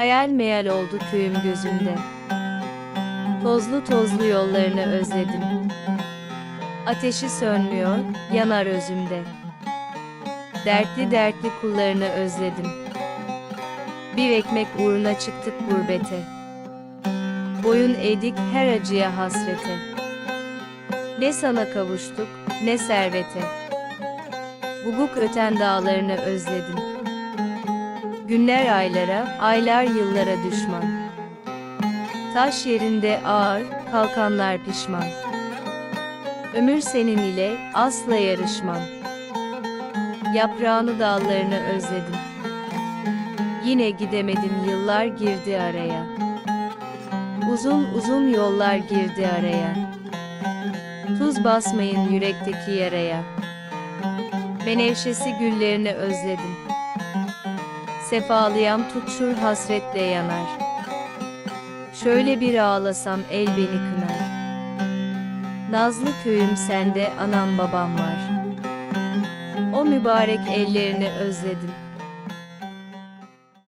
Hayal meyal oldu köyüm gözümde. Tozlu tozlu yollarını özledim. Ateşi sönmüyor, yanar özümde. Dertli dertli kullarını özledim. Bir ekmek uğruna çıktık gurbete. Boyun eğdik her acıya hasrete. Ne sana kavuştuk, ne servete. Buguk öten dağlarını özledim. Günler aylara, aylar yıllara düşman. Taş yerinde ağır, kalkanlar pişman. Ömür senin ile asla yarışmam. Yaprağını dallarını özledim. Yine gidemedim yıllar girdi araya. Uzun uzun yollar girdi araya. Tuz basmayın yürekteki yaraya. Menevşesi güllerini özledim. Sefalıyam tutuşur hasretle yanar. Şöyle bir ağlasam el beni kınar. Nazlı köyüm sende anam babam var. O mübarek ellerini özledim.